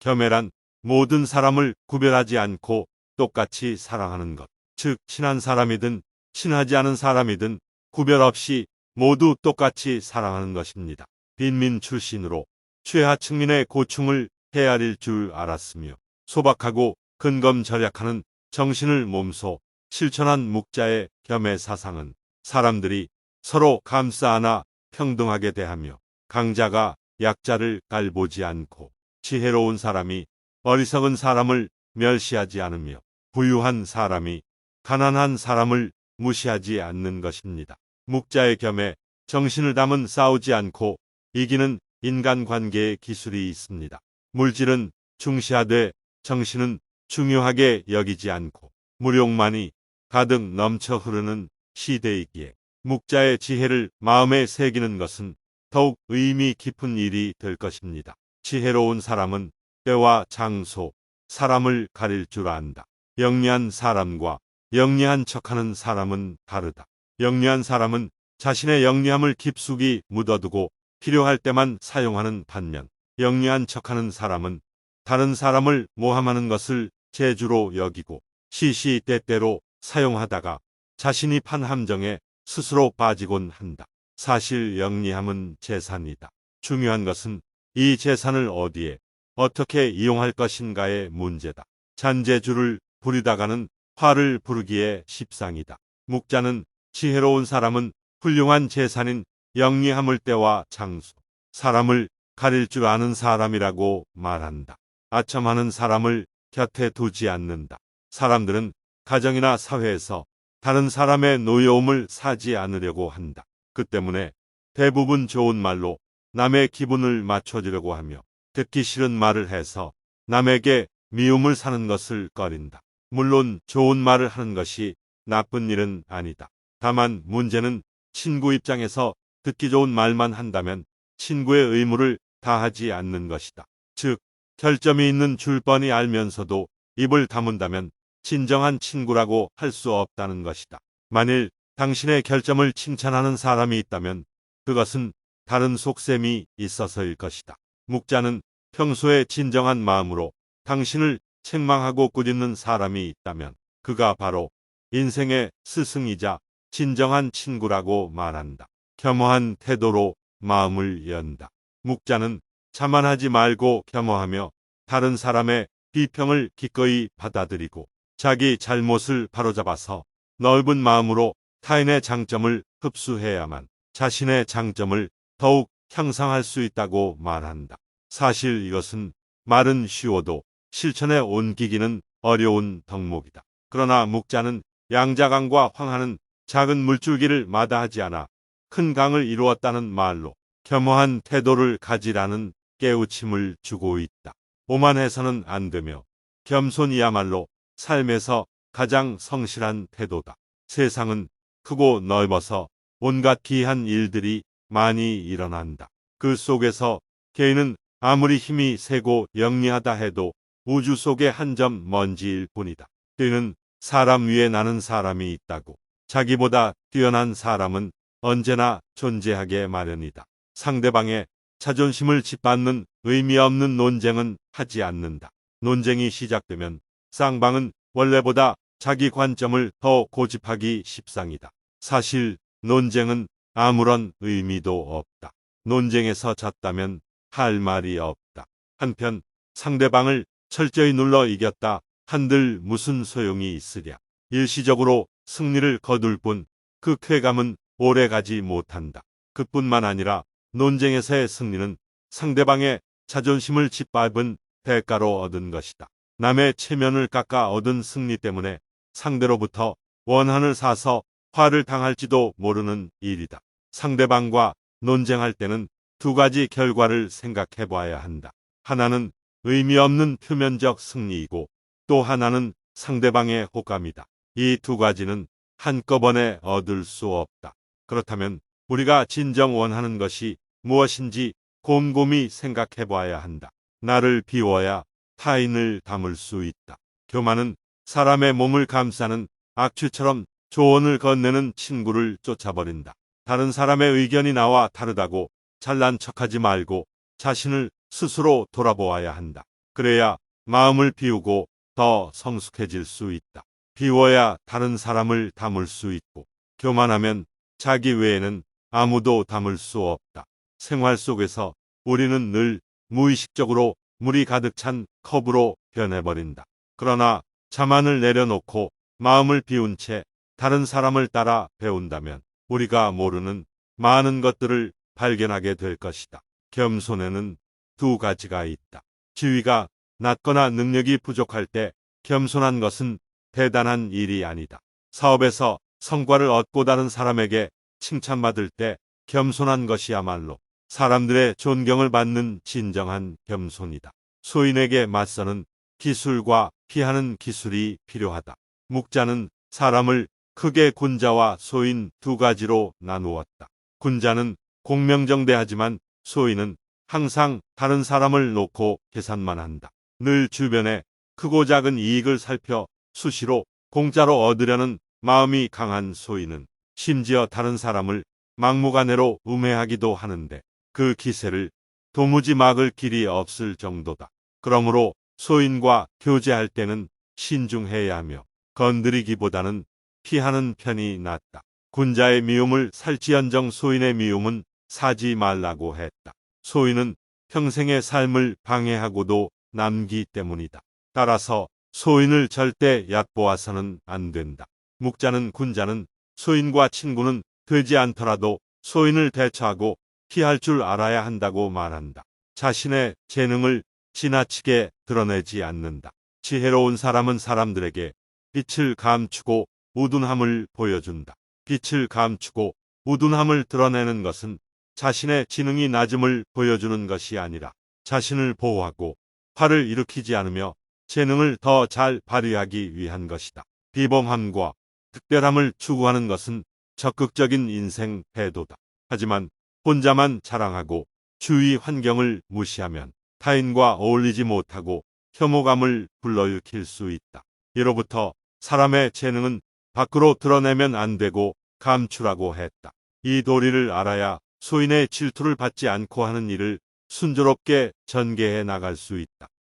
겸해란 모든 사람을 구별하지 않고 똑같이 사랑하는 것. 즉, 친한 사람이든 친하지 않은 사람이든 구별 없이 모두 똑같이 사랑하는 것입니다. 빈민 출신으로 최하층민의 고충을 헤아릴 줄 알았으며 소박하고 근검 절약하는 정신을 몸소 실천한 묵자의 겸해 사상은 사람들이 서로 감싸 안아 평등하게 대하며 강자가 약자를 깔보지 않고 지혜로운 사람이 어리석은 사람을 멸시하지 않으며 부유한 사람이 가난한 사람을 무시하지 않는 것입니다. 묵자의 겸해 정신을 담은 싸우지 않고 이기는 인간관계의 기술이 있습니다. 물질은 중시하되 정신은 중요하게 여기지 않고 무력만이 가득 넘쳐 흐르는 시대이기에 묵자의 지혜를 마음에 새기는 것은 더욱 의미 깊은 일이 될 것입니다. 지혜로운 사람은 때와 장소, 사람을 가릴 줄 안다. 영리한 사람과 영리한 척하는 사람은 다르다. 영리한 사람은 자신의 영리함을 깊숙이 묻어두고 필요할 때만 사용하는 반면 영리한 척하는 사람은 다른 사람을 모함하는 것을 재주로 여기고 시시때때로 사용하다가 자신이 판 함정에 스스로 빠지곤 한다. 사실 영리함은 재산이다. 중요한 것은 이 재산을 어디에 어떻게 이용할 것인가의 문제다. 잔재주를 부리다가는 화를 부르기에 십상이다. 묵자는 지혜로운 사람은 훌륭한 재산인 영리함을 때와 장소, 사람을 가릴 줄 아는 사람이라고 말한다. 아첨하는 사람을 곁에 두지 않는다. 사람들은 가정이나 사회에서 다른 사람의 노여움을 사지 않으려고 한다. 그 때문에 대부분 좋은 말로 남의 기분을 맞춰주려고 하며 듣기 싫은 말을 해서 남에게 미움을 사는 것을 꺼린다. 물론 좋은 말을 하는 것이 나쁜 일은 아니다. 다만 문제는 친구 입장에서 듣기 좋은 말만 한다면 친구의 의무를 다하지 않는 것이다. 즉, 결점이 있는 줄 뻔히 알면서도 입을 다문다면 진정한 친구라고 할 수 없다는 것이다. 만일 당신의 결점을 칭찬하는 사람이 있다면 그것은 다른 속셈이 있어서일 것이다. 묵자는 평소에 진정한 마음으로 당신을 책망하고 꾸짖는 사람이 있다면 그가 바로 인생의 스승이자 진정한 친구라고 말한다. 겸허한 태도로 마음을 연다. 묵자는 자만하지 말고 겸허하며 다른 사람의 비평을 기꺼이 받아들이고 자기 잘못을 바로잡아서 넓은 마음으로 타인의 장점을 흡수해야만 자신의 장점을 더욱 향상할 수 있다고 말한다. 사실 이것은 말은 쉬워도 실천에 옮기기는 어려운 덕목이다. 그러나 묵자는 양자강과 황하는 작은 물줄기를 마다하지 않아 큰 강을 이루었다는 말로 겸허한 태도를 가지라는 깨우침을 주고 있다. 오만해서는 안 되며 겸손이야말로 삶에서 가장 성실한 태도다. 세상은 크고 넓어서 온갖 기이한 일들이 많이 일어난다. 그 속에서 개인은 아무리 힘이 세고 영리하다 해도 우주 속의 한 점 먼지일 뿐이다. 때는 사람 위에 나는 사람이 있다고. 자기보다 뛰어난 사람은 언제나 존재하게 마련이다. 상대방의 자존심을 짓밟는 의미 없는 논쟁은 하지 않는다. 논쟁이 시작되면 쌍방은 원래보다 자기 관점을 더 고집하기 십상이다. 사실 논쟁은 아무런 의미도 없다. 논쟁에서 졌다면 할 말이 없다. 한편 상대방을 철저히 눌러 이겼다 한들 무슨 소용이 있으랴. 일시적으로 승리를 거둘 뿐 그 쾌감은 오래 가지 못한다. 그뿐만 아니라 논쟁에서의 승리는 상대방의 자존심을 짓밟은 대가로 얻은 것이다. 남의 체면을 깎아 얻은 승리 때문에 상대로부터 원한을 사서 화를 당할지도 모르는 일이다. 상대방과 논쟁할 때는 두 가지 결과를 생각해 봐야 한다. 하나는 의미 없는 표면적 승리이고 또 하나는 상대방의 호감이다. 이 두 가지는 한꺼번에 얻을 수 없다. 그렇다면 우리가 진정 원하는 것이 무엇인지 곰곰이 생각해 봐야 한다. 나를 비워야 타인을 담을 수 있다. 교만은 사람의 몸을 감싸는 악취처럼 조언을 건네는 친구를 쫓아버린다. 다른 사람의 의견이 나와 다르다고 잘난 척하지 말고 자신을 스스로 돌아보아야 한다. 그래야 마음을 비우고 더 성숙해질 수 있다. 비워야 다른 사람을 담을 수 있고 교만하면 자기 외에는 아무도 담을 수 없다. 생활 속에서 우리는 늘 무의식적으로 물이 가득 찬 컵으로 변해버린다. 그러나 자만을 내려놓고 마음을 비운 채 다른 사람을 따라 배운다면 우리가 모르는 많은 것들을 발견하게 될 것이다. 겸손에는 두 가지가 있다. 지위가 낮거나 능력이 부족할 때 겸손한 것은 대단한 일이 아니다. 사업에서 성과를 얻고 다른 사람에게 칭찬받을 때 겸손한 것이야말로 사람들의 존경을 받는 진정한 겸손이다. 소인에게 맞서는 기술과 피하는 기술이 필요하다. 묵자는 사람을 크게 군자와 소인 두 가지로 나누었다. 군자는 공명정대하지만 소인은 항상 다른 사람을 놓고 계산만 한다. 늘 주변에 크고 작은 이익을 살펴 수시로 공짜로 얻으려는 마음이 강한 소인은 심지어 다른 사람을 막무가내로 음해하기도 하는데 그 기세를 도무지 막을 길이 없을 정도다. 그러므로 소인과 교제할 때는 신중해야 하며 건드리기보다는 피하는 편이 낫다. 군자의 미움을 살지언정 소인의 미움은 사지 말라고 했다. 소인은 평생의 삶을 방해하고도 남기 때문이다. 따라서 소인을 절대 얕보아서는 안 된다. 묵자는 군자는 소인과 친구는 되지 않더라도 소인을 대처하고 피할 줄 알아야 한다고 말한다. 자신의 재능을 지나치게 드러내지 않는다. 지혜로운 사람은 사람들에게 빛을 감추고 우둔함을 보여준다. 빛을 감추고 우둔함을 드러내는 것은 자신의 지능이 낮음을 보여주는 것이 아니라 자신을 보호하고 화를 일으키지 않으며 재능을 더 잘 발휘하기 위한 것이다. 비범함과 특별함을 추구하는 것은 적극적인 인생 태도다. 하지만 혼자만 자랑하고 주위 환경을 무시하면 타인과 어울리지 못하고 혐오감을 불러일으킬 수 있다. 이로부터 사람의 재능은 밖으로 드러내면 안 되고 감추라고 했다. 이 도리를 알아야 소인의 질투를 받지 않고 하는 일을 순조롭게 전개해 나갈 수 있다.